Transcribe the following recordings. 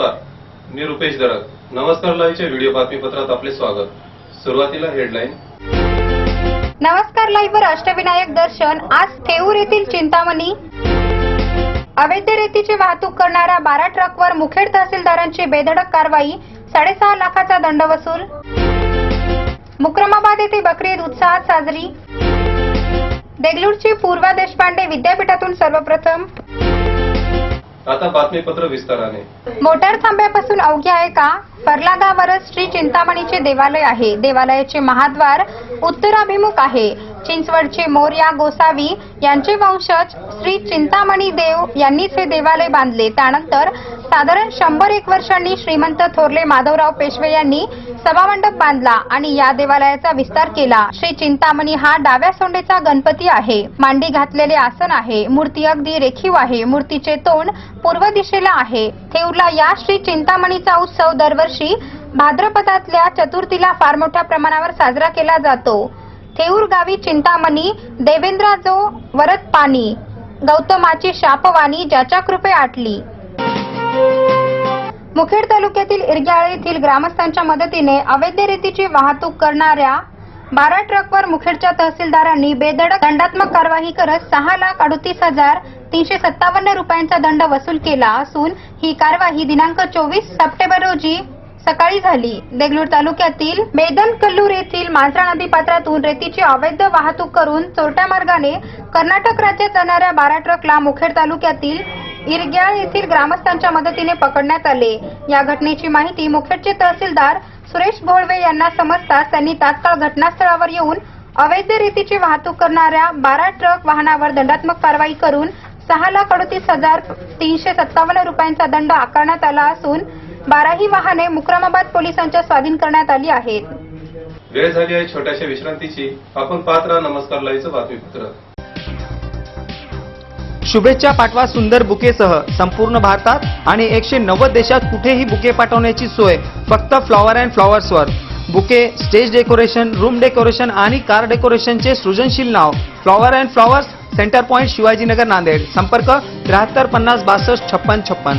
नमस्कार मी रुपेश दरक नमस्कार लाईव्हच्या व्हिडिओ बातमीपत्रात आपले स्वागत. सुरुवातीला हेडलाईन. नमस्कार लाईव्ह वर अष्टविनायक दर्शन. आज थेऊर येथील चिंतामणी. अवैध रेतीची वाहतूक करणाऱ्या बारा ट्रकवर मुखेड तहसीलदारांची बेधडक कारवाई. साडेसहा लाखाचा दंड वसूल. मुक्रमाबाद येथे बकरी ईद उत्साहात साजरी. देगलूरची पूर्वा देशपांडे विद्यापीठातून सर्वप्रथम. आता बातमीपत्र विस्ताराने. मोटार थांब्यापासून अवघ्या आहे का? परलागावरच श्री चिंतामणीचे देवालय आहे. देवालयाचे महाद्वार उत्तराभिमुख आहे. चिंचवडचे मोर्या गोसावी यांचे वंशज श्री चिंतामणी देव यांनीच हे देवालय बांधले. त्यानंतर साधारण शंभर एक वर्षांनी श्रीमंत थोरले माधवराव पेशवे यांनी सभामंडप बांधला आणि या देवालयाचा विस्तार केला. श्री चिंतामणी हा डाव्या सोंडेचा गणपती आहे. मांडी घातलेले आसन आहे. मूर्ती अगदी रेखीव आहे. मूर्तीचे तोंड पूर्व दिशेला आहे. थेऊरला या श्री चिंतामणीचा उत्सव दरवर्षी भाद्रपदातल्या चतुर्थीला फार मोठ्या प्रमाणावर साजरा केला जातो. थेऊर गावी चिंतामणी देवेंद्राजो वरत पाणी गौतमाची शापवाणी ज्याच्या कृपे आटली. मुखेड तालुक्यातील इरग्याळे येथील ग्रामस्थांच्या मदतीने अवैध रेतीची वाहतूक करणाऱ्या बारा ट्रकवर मुखेडच्या तहसीलदारांनी बेधडक दंडात्मक कारवाई करत सहा लाख अडतीस हजार तीनशे सत्तावन्न रुपयांचा दंड वसूल केला असून ही कारवाई दिनांक चोवीस सप्टेंबर रोजी सकाळी झाली. देगलूर तालुक्यातील मेदन कल्लूर येथील मांजरा नदी पात्रातून रेतीची अवैध वाहतूक करून चोरट्या मार्गाने कर्नाटक राज्यात जाणाऱ्या बारा ट्रकला मुखेड तालुक्यातील इरग्याळ येथील ग्रामस्थांच्या मदतीने पकडण्यात आले. या घटनेची माहिती मुखेडचे तहसीलदार सुरेश भोळवे यांना समजताच त्यांनी तात्काळ घटनास्थळावर येऊन अवैध रेतीची वाहतूक करणाऱ्या बारा ट्रक वाहनावर दंडात्मक कारवाई करून सहा लाख अडतीस हजार तीनशे सत्तावन्न रुपयांचा दंड आकारण्यात आला असून बाराही वाहने मुक्रमाबाद पोलिसांच्या स्वाधीन करण्यात आली आहेत. वेळ झाली आहे छोट्याशा विश्रांतीची. आपण पाहत राहा नमस्कार लाईव्हचं बातमीपत्र. शुभेच्छा पाठवा सुंदर बुकेसह संपूर्ण भारतात आणि एकशे नव्वद देशात कुठेही बुके पाठवण्याची सोय फक्त flower and फ्लॉवर्सवर. Bouquet stage decoration room decoration आणि कार डेकोरेशनचे सृजनशील नाव flower and flowers centre point Shivajinagar Nanded. संपर्क त्र्याहत्तर पन्नास बासष्ट छप्पन छप्पन.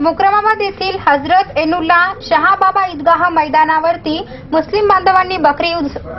मुक्रमाबाद येथील हजरत एनुल्ला शहाबाबा ईदगाह मैदानावरती मुस्लिम बांधवांनी बकरी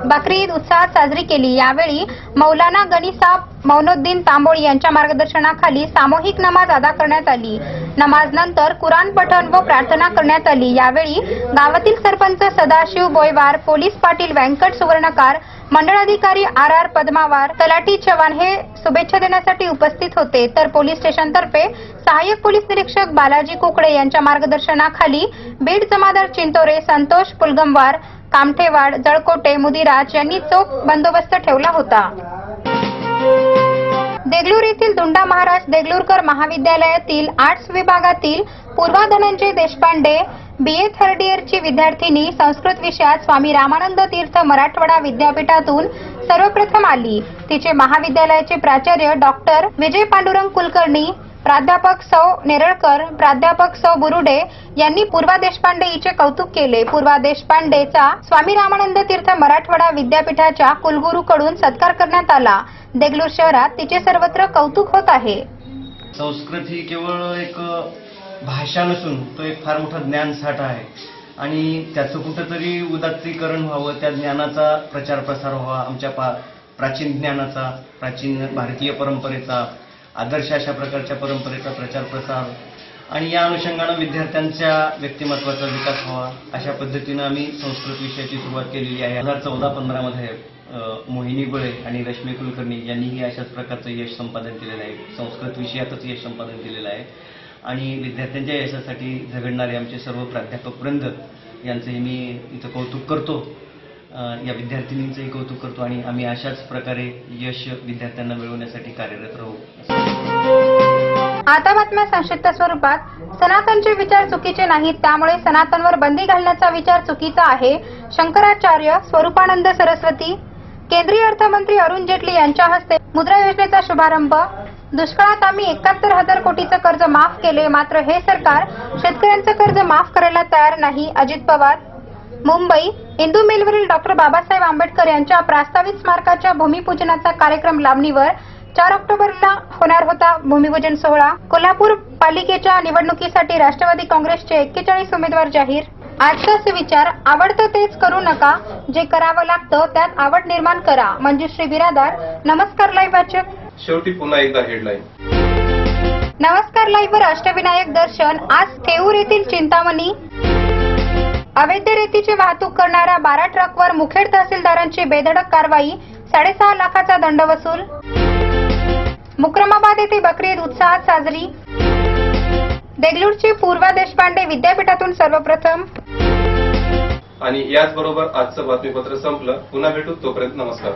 बकरी ईद उत्साहात साजरी केली. यावेळी मौलाना गनीसाब मौनुद्दीन तांबोळी यांच्या मार्गदर्शनाखाली सामूहिक नमाज अदा करण्यात आली. नमाज नंतर कुराण पठण व प्रार्थना करण्यात आली. यावेळी गावातील सरपंच सदाशिव बोयवार पोलीस पाटील व्यंकट सुवर्णकार मंडळाधिकारी आर आर पद्मावार तलाठी चव्हाण हे शुभेच्छा देण्यासाठी उपस्थित होते. तर पोलीस स्टेशनतर्फे सहाय्यक पोलीस निरीक्षक बालाजी कुकडे यांच्या मार्गदर्शनाखाली बीड जमादार चिंतोरे संतोष पुलगमवार कामठेवाड जळकोटे मुदिराज यांनी चोख बंदोबस्त ठेवला होता. देगलूर येथील दुंडा महाराज देगलूरकर महाविद्यालयातील आर्ट्स विभागातील Purva Dhananjay Deshpande B A third इयरची विद्यार्थिनी संस्कृत विषयात स्वामी रामानंद तीर्थ मराठवाडा विद्यापीठातून सर्वप्रथम आली. तिचे महाविद्यालयाचे प्राचार्य डॉक्टर विजय पांडुरंग कुलकर्णी प्राध्यापक सौ नेरळकर प्राध्यापक सौ बुरुडे यांनी पूर्वा देशपांडे हिचे कौतुक केले. पूर्वा देशपांडेचा स्वामी रामानंद तीर्थ मराठवाडा विद्यापीठाच्या कुलगुरूकडून सत्कार करण्यात आला. देगलूर शहरात तिचे सर्वत्र कौतुक होत आहे. संस्कृत ही केवळ एक भाषा नसून तो एक फार मोठा ज्ञानसाठा आहे. आणि त्याचं कुठंतरी उदात्तीकरण व्हावं त्या ज्ञानाचा प्रचार प्रसार व्हावा आमच्या पा प्राचीन ज्ञानाचा प्राचीन भारतीय परंपरेचा आदर्श अशा प्रकारच्या परंपरेचा प्रचार प्रसार आणि या अनुषंगानं विद्यार्थ्यांच्या व्यक्तिमत्वाचा विकास व्हावा अशा पद्धतीनं आम्ही संस्कृत विषयाची सुरुवात केलेली आहे. दोन हजार चौदा पंधरामध्ये मोहिनी बळे आणि रश्मी कुलकर्णी यांनीही अशाच प्रकारचं यश संपादन केलेलं आहे. संस्कृत विषयातच यश संपादन केलेलं आहे. आणि विद्यार्थ्यांच्या यशासाठी झगडणारे आमचे सर्व प्राध्यापक वृंद यांचंही मी इथं कौतुक करतो. या विद्यार्थिनींचंही कौतुक करतो आणि आम्ही अशाच प्रकारे यश विद्यार्थ्यांना मिळवण्यासाठी कार्यरत राहू. आता बातम्या संक्षिप्त स्वरूपात. सनातनचे विचार चुकीचे नाहीत त्यामुळे सनातनवर बंदी घालण्याचा विचार चुकीचा आहे शंकराचार्य स्वरूपानंद सरस्वती. केंद्रीय अर्थमंत्री अरुण जेटली यांच्या हस्ते मुद्रा योजनेचा शुभारंभ. दुष्काळात आम्ही एकाहत्तर हजार कोटीचं कर्ज माफ केले मात्र हे सरकार शेतकऱ्यांचं कर्ज माफ करायला तयार नाही अजित पवार. मुंबई इंदू मिलवरील डॉक्टर बाबासाहेब आंबेडकर यांच्या प्रास्ताविक स्मारकाच्या भूमिपूजनाचा कार्यक्रम लावणीवर चार ऑक्टोबरला होणार होता भूमिपूजन सोहळा. कोल्हापूर पालिकेच्या निवडणुकीसाठी राष्ट्रवादी काँग्रेसचे एक्केचाळीस उमेदवार जाहीर. आजचाच विचार आवडतं तेच करू नका जे करावं लागतं त्यात आवड निर्माण करा. मंजुश्री बिरादार नमस्कार लाईव्ह वाचक. शेवटी पुन्हा एकदा हेडलाईन नमस्कार लाईव्हवर अष्टविनायक दर्शन. आज थेऊर येथील चिंतामणी अवैध रेतीची वाहतूक करणाऱ्या बारा ट्रकवर मुखेड तहसीलदारांची बेधडक कारवाई साडेसहा लाखाचा दंड वसूल. मुक्रमाबाद येथे बकरी ईद उत्साहात साजरी. देगलूरची पूर्वा देशपांडे विद्यापीठातून सर्वप्रथम. आणि याचबरोबर आजचं बातमीपत्र संपलं. पुन्हा भेटू तोपर्यंत नमस्कार.